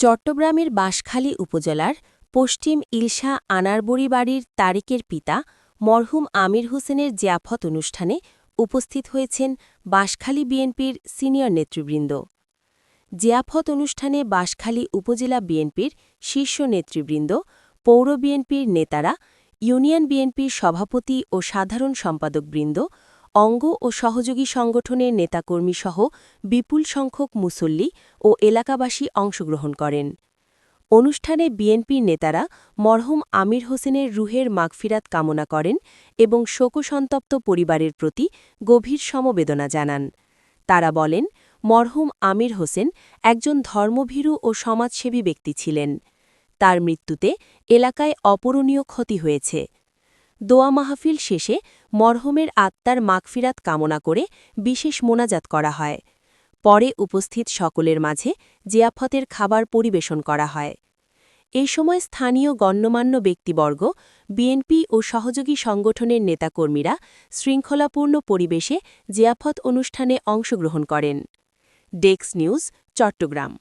চট্টগ্রামের বাঁশখালী উপজেলার পশ্চিম ইলশা আনারবড়ি বাড়ির তারিকের পিতা মরহুম আমির হোসেনের জিয়াফত অনুষ্ঠানে উপস্থিত হয়েছেন বাঁশখালী বিএনপির সিনিয়র নেতৃবৃন্দ। জিয়াফত অনুষ্ঠানে বাঁশখালী উপজেলা বিএনপির শীর্ষ নেতৃবৃন্দ, পৌর বিএনপির নেতারা, ইউনিয়ন বিএনপির সভাপতি ও সাধারণ সম্পাদকবৃন্দ অঙ্গ ও সহযোগী সংগঠনের নেতাকর্মীসহ বিপুল সংখ্যক মুসল্লি ও এলাকাবাসী অংশগ্রহণ করেন। অনুষ্ঠানে বিএনপির নেতারা মরহুম আমির হোসেনের রুহের মাগফিরাত কামনা করেন এবং শোকসন্তপ্ত পরিবারের প্রতি গভীর সমবেদনা জানান। তারা বলেন, মরহুম আমির হোসেন একজন ধর্মভীরু ও সমাজসেবী ব্যক্তি ছিলেন। তার মৃত্যুতে এলাকায় অপূরণীয় ক্ষতি হয়েছে। দোয়া মাহফিল শেষে মরহুমের আত্মার মাগফিরাত কামনা করে বিশেষ মোনাজাত করা হয়। পরে উপস্থিত সকলের মাঝে জিয়াফতের খাবার পরিবেশন করা হয়। এই সময় স্থানীয় গণ্যমান্য ব্যক্তিবর্গ, বিএনপি ও সহযোগী সংগঠনের নেতাকর্মীরা শৃঙ্খলাপূর্ণ পরিবেশে জিয়াফত অনুষ্ঠানে অংশগ্রহণ করেন। ডেক্স নিউজ, চট্টগ্রাম।